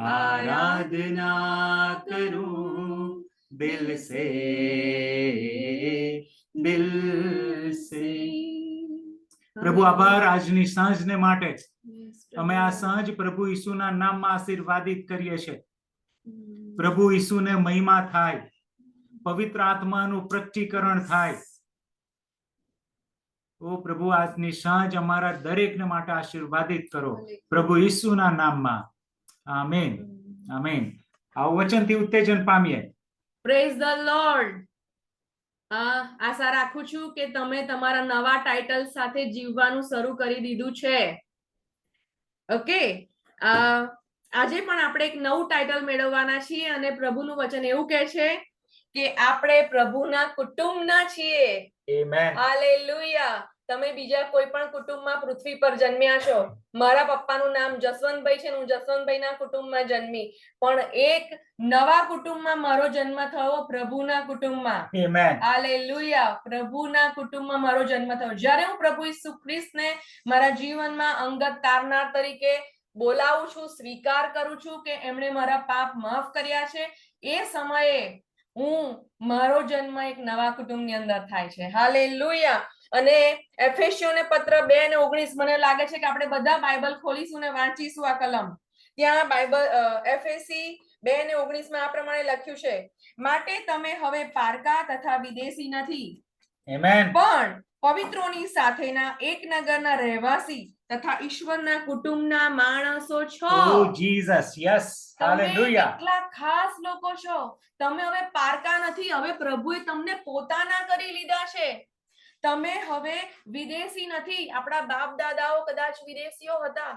आराधना करूं दिल से દિલ સે પ્રભુ આભાર આજની સાંજને માટે અમે આ સાંજ પ્રભુ ઈસુના નામમાં આશીર્વાદિત કરીએ છીએ પ્રભુ ઈસુને મહિમા થાય પવિત્ર આત્માનું પ્રગટીકરણ થાય ઓ પ્રભુ આજની સાંજ અમારા દરેકને માટે આશીર્વાદિત કરો પ્રભુ ઈસુના નામમાં આમેન આમેન આ વચનથી ઉત્તેજન પામીએ. પ્રેઝ ધ લોર્ડ આશા રાખું છું કે તમે તમારા નવા ટાઇટલ સાથે જીવવાનું શરૂ કરી દીધું છે. ઓકે આજે પણ આપણે એક નવું ટાઇટલ મેળવવાના છીએ અને પ્રભુનું વચન એવું કહે છે કે આપણે પ્રભુના કુટુંબના છીએ. હાલેલુયા તમે બીજા કોઈ પણ કુટુંબમાં પૃથ્વી પર જન્મ્યા છો. મારા પપ્પાનું નામ જસવંતભાઈ છે હું જસવંતભાઈના કુટુંબમાં જન્મી. પણ એક નવા કુટુંબમાં મારો જન્મ થયો પ્રભુના કુટુંબમાં. હાલેલુયા પ્રભુના કુટુંબમાં મારો જન્મ થયો. જ્યારે હું પ્રભુ ઈસુ ખ્રિસ્તને મારા જીવનમાં અંગત તારનાર તરીકે બોલાવું છું સ્વીકાર કરું છું કે એમણે મારા પાપ માફ કર્યા છે એ સમયે હું મારો જન્મ એક નવા કુટુંબની અંદર થાય છે. હાલેલુયા અને એફેસીઓને પત્ર બે ને ઓગણીસ. મને લાગે છે કે આપણે બધા બાઇબલ ખોલીશું ને વાંચીશું આ કલમ. ત્યાં બાઇબલ એફએસી બે ને ઓગણીસમાં આ પ્રમાણે લખ્યું છે માટે તમે હવે પારકા તથા વિદેશી નથી. પણ પવિત્રોની સાથેના એક નગરના રહેવાસી તથા ઈશ્વરના કુટુંબના માણસો છો. જીસસ યસ તમે હાલેલુયા કેટલા ખાસ લોકો છો. તમે હવે પારકા નથી હવે પ્રભુએ તમને પોતાના કરી લીધા છે. તમે હવે વિદેશી નથી. આપણા બાપ દાદાઓ કદાચ વિદેશીઓ હતા.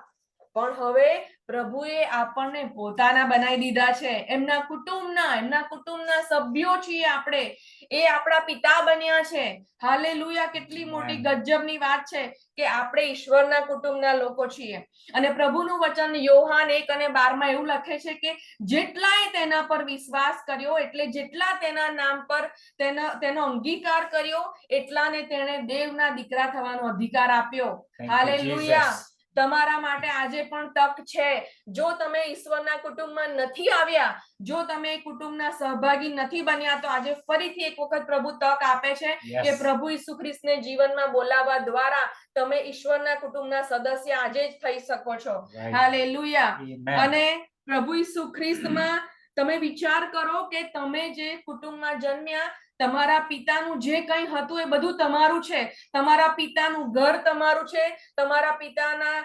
પણ હવે પ્રભુએ આપણને પોતાના બનાવી દીધા છે. એમના કુટુંબના એમના કુટુંબના સભ્યો છીએ આપણે. એ આપણા પિતા બન્યા છે. હાલે લુયા કેટલી મોટી ગજબની વાત છે કે આપણે ઈશ્વરના કુટુંબના લોકો છીએ. અને પ્રભુનું વચન યોહાન એક અને બારમાં એવું લખે છે કે જેટલાએ તેના પર વિશ્વાસ કર્યો એટલે જેટલા તેના નામ પર તેના તેનો અંગીકાર કર્યો એટલાને તેણે દેવના દીકરા થવાનો અધિકાર આપ્યો. હાલે. Jesus. તમારા માટે આજે પણ તક છે જો તમે ઈશ્વરના કુટુંબમાં નથી આવ્યા જો તમે કુટુંબના સહભાગી નથી બન્યા તો આજે ફરીથી એક વખત પ્રભુ તક આપે છે કે. પ્રભુ ઈસુ ખ્રિસ્તને જીવનમાં બોલાવવા દ્વારા તમે ઈશ્વરના કુટુંબના સદસ્ય આજે જ થઈ શકો છો. હાલેલુયા અને પ્રભુ ઈસુ ખ્રિસ્તમાં તમે વિચાર કરો કે તમે જે કુટુંબમાં જન્મ્યા તમારા પિતાનું જે કંઈ હતું એ બધું તમારું છે. તમારા પિતાનું ઘર તમારું છે. તમારા પિતાના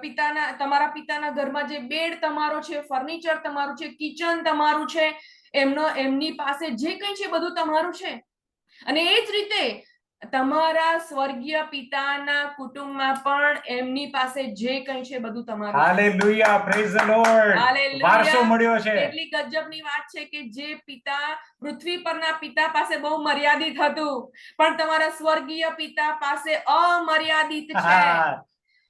પિતાના, તમારા પિતાના ઘરમાં જે બેડ તમારો છે, ફર્નિચર તમારું છે, કિચન તમારું છે, એમનો, એમની પાસે જે કંઈ છે બધું તમારું છે. અને એ જ રીતે તમારા સ્વર્ગીય પિતાના કુટુંબમાં પણ એમની પાસે જે કંઈ છે બધું તમારું. Hallelujah praise the lord hallelujah. વારસો મળ્યો છે. એટલી ગજબની વાત છે કે જે પિતા પૃથ્વી પરના પિતા પાસે બહુ મર્યાદિત હતું પણ તમારા સ્વર્ગીય પિતા પાસે અમર્યાદિત છે.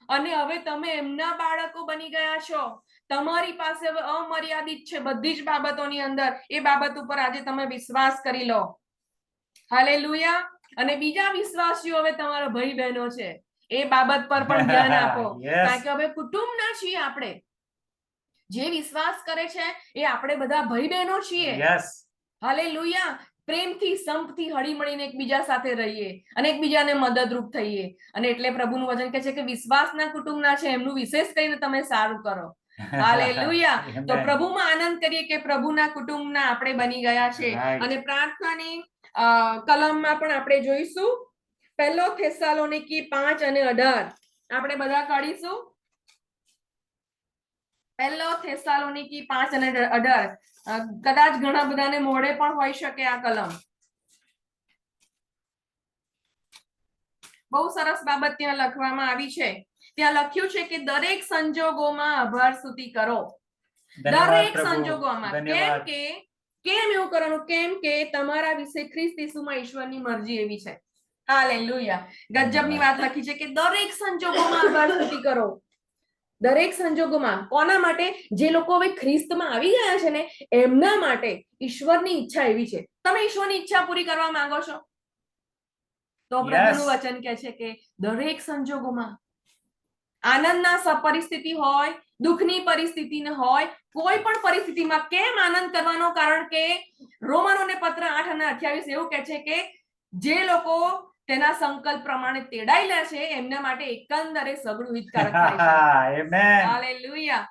અને હવે તમે એમના બાળકો બની ગયા છો. તમારી પાસે હવે અમર્યાદિત છે બધી જ બાબતોની અંદર. એ બાબત ઉપર આજે તમે વિશ્વાસ કરી લો. હાલેલુયા અને બીજા વિશ્વાસીઓ હવે તમારા ભાઈ બહેનો છે એ બાબત પર પણ ધ્યાન આપો. કારણ કે હવે કુટુંબના છીએ આપણે. જે વિશ્વાસ કરે છે એ આપણે બધા ભાઈ બહેનો છીએ. હાલે લુયા પ્રેમથી સંપથી હળી મળીને એકબીજા સાથે રહીએ અને એકબીજાને મદદરૂપ થઈએ. અને એટલે પ્રભુનું વચન કહે છે કે વિશ્વાસના કુટુંબના છે એમનું વિશેષ કહીને તમે સારું કરો. હાલેલુયા. તો પ્રભુમાં આનંદ કરીએ કે પ્રભુના કુટુંબના આપણે બની ગયા છે. અને પ્રાર્થનાની કલમમાં પણ આપણે જોઈશું. પહેલો થેસાલોનિકી પાંચ અને અઢાર. આપણે બધા કાઢીશું. પહેલો થેસાલોનિકી પાંચ અને અઢાર. કદાચ ઘણા બધાને મોડે પણ હોઈ શકે આ કલમ. બહુ સરસ બાબત ત્યાં લખવામાં આવી છે. ત્યાં લખ્યું છે કે દરેક સંજોગોમાં આભાર સ્તુતિ કરો. દરેક સંજોગોમાં. કેમ કે કેમ એવું કરવાનું? કેમ કે તમારા વિશે ખ્રિસ્ત ઈસુમાં ઈશ્વરની મરજી એવી છે. હાલેલુયા. ગજબની વાત લખી છે કે દરેક સંજોગોમાં આભાર સ્તુતિ કરો. દરેક સંજોગોમાં કોના માટે? જે લોકો હવે ખ્રિસ્તમાં આવી ગયા છે ને એમના માટે ઈશ્વરની ઈચ્છા એવી છે. તમે ઈશ્વરની ઈચ્છા પૂરી કરવા માંગો છો? તો પ્રભુનું. વચન કહે છે કે દરેક સંજોગોમાં આનંદના પરિસ્થિતિ હોય દુઃખની પરિસ્થિતિ હોય કોઈ પણ પરિસ્થિતિમાં કેમ આનંદ કરવાનો? કારણ કે રોમનોને પત્ર આઠ અને અઠ્યાવીસ એવું કહે છે કે જે લોકો તેના સંકલ્પ પ્રમાણે તેડાયેલા છે એમના માટે એકંદરે સગળું હિતકારક. હાલેલુયા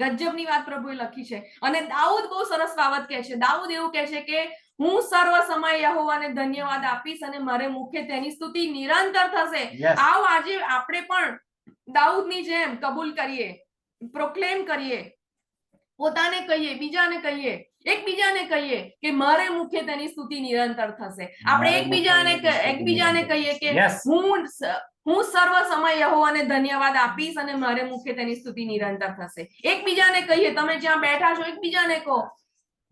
ગજબની વાત પ્રભુએ લખી છે. અને દાઉદ બહુ સરસ બાબત કહે છે. દાઉદ એવું કહે છે કે હું સર્વ સમય યહોવાને ધન્યવાદ આપીશ અને મારે મુખે તેની સ્તુતિ નિરંતર થશે. આવ આજે આપણે પણ દાઉદની જેમ કબૂલ કરીએ પ્રોક્લેમ કરીએ પોતાને કહીએ બીજાને કહીએ એકબીજાને કહીએ કે મારે મુખે તેની સ્તુતિ નિરંતર થશે. આપણે એકબીજાને એકબીજાને કહીએ કે હું હું સર્વ સમય યહોવાને ધન્યવાદ આપીશ અને મારે મુખે તેની સ્તુતિ નિરંતર થશે. એકબીજાને કહીએ તમે જ્યાં બેઠા છો એકબીજાને કહો.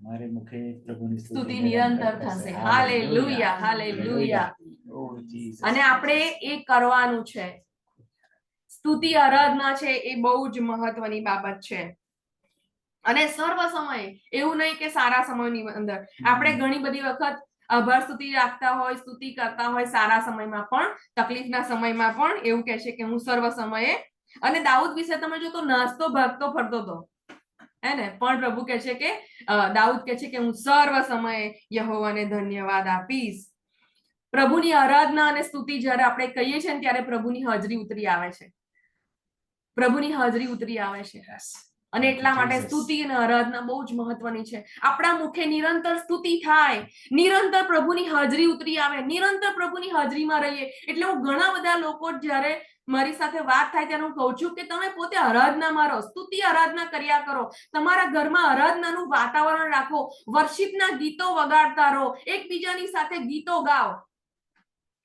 મારે મુખે પ્રભુની સ્તુતિ નિરંતર થશે. Hallelujah hallelujah. Oh. અને આપણે એ કરવાનું છે. સ્તુતિ આરાધના છે એ બહુ જ મહત્વની બાબત છે. અને સર્વ સમયે, એવું નહીં કે સારા સમયની અંદર. આપણે ઘણી બધી વખત આભાર સ્તુતિ રાખતા હોય, સ્તુતિ કરતા હોય સારા સમયમાં પણ, તકલીફના સમયમાં પણ એવું કહે છે કે હું સર્વ સમયે અને દાઉદ વિશે તમે જો તો નાસ્તો, ભાગતો, ફરતો હતો હે ને? પણ પ્રભુ કહે છે કે દાઉદ કહે છે કે હું સર્વ સમયે યહોવાને ધન્યવાદ આપીશ. પ્રભુની આરાધના અને સ્તુતિ જ્યારે આપણે કહીએ છીએ ત્યારે પ્રભુની હાજરી ઉતરી આવે છે. પ્રભુની હાજરી ઉતરી આવે છે. અને એટલા માટે સ્તુતિ અને આરાધના બહુ જ મહત્વની છે. આપણા મુખે નિરંતર સ્તુતિ થાય. નિરંતર પ્રભુની હાજરી ઉતરી આવે. નિરંતર પ્રભુની હાજરીમાં રહીએ. એટલે હું ઘણા બધા લોકો જ્યારે મારી સાથે વાત થાય ત્યારે હું કહું છું કે તમે પોતે આરાધનામાં રહો. સ્તુતિ આરાધના કર્યા કરો. તમારા ઘરમાં આરાધનાનું વાતાવરણ રાખો. વર્શિપના ગીતો વગાડતા રહો. એકબીજાની સાથે ગીતો ગાઓ.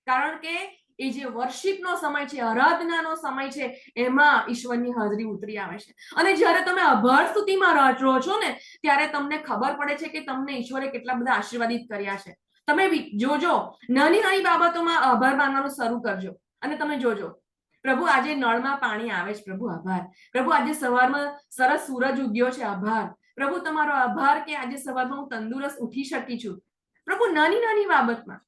કારણ કે એ જે વર્શિપનો સમય છે, આરાધનાનો સમય છે, એમાં ઈશ્વરની હાજરી ઉતરી આવે છે. અને જ્યારે તમે આભાર સ્તુતિમાં રહો છો ને, ત્યારે તમને ખબર પડે છે કે તમને ઈશ્વરે કેટલા બધા આશીર્વાદિત કર્યા છે. તમે જોજો, નાની નાની બાબતોમાં આભાર માનવાનું શરૂ કરજો. અને તમે જોજો, પ્રભુ આજે નળમાં પાણી આવે છે, પ્રભુ આભાર. પ્રભુ આજે સવારમાં સરસ સૂરજ ઉગ્યો છે, આભાર. પ્રભુ, તમારો આભાર કે આજે સવારમાં હું તંદુરસ્ત ઉઠી શકી છું. પ્રભુ, નાની નાની બાબતમાં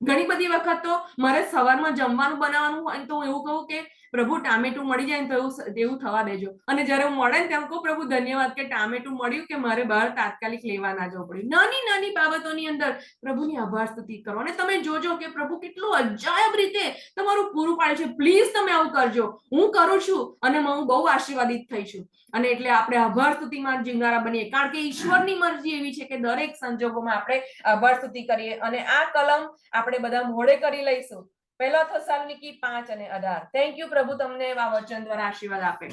ઘણી બધી વખત તો મારે સવારમાં જમવાનું બનાવવાનું હોય તો હું એવું કહું કે પ્રભુ ટામેટું મળી જાય ને તો એવું એવું થવા દેજો. અને જ્યારે હું મળે ને તેમ કહું, પ્રભુ, ધન્યવાદ કે ટામેટું મળ્યું કે મારે બહાર તાત્કાલિક લેવા ના જવું પડ્યું. નાની નાની બાબતોની અંદર પ્રભુની આભાર સ્તુતિ કરો. અને તમે જોજો કે પ્રભુ કેટલું અજાયબ રીતે તમારું પૂરું પાડે છે. પ્લીઝ તમે આવું કરજો. હું કરું છું અને હું બહુ આશીર્વાદિત થઈ છું. અને એટલે આપણે આભાર સ્તુતિમાં જીવનારા બનીએ. કારણ કે ઈશ્વરની મરજી એવી છે કે દરેક સંજોગોમાં આપણે આભાર સ્તુતિ કરીએ. અને આ કલમ આપણે બધા મોડે કરી લઈશું. પહેલો થસાલનિકી પાંચ અને અઢાર થેન્ક યુ પ્રભુ તમને આ વચન દ્વારા આશીર્વાદ આપે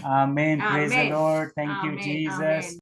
Amen. Lord. Thank you, Amen. Jesus. Amen.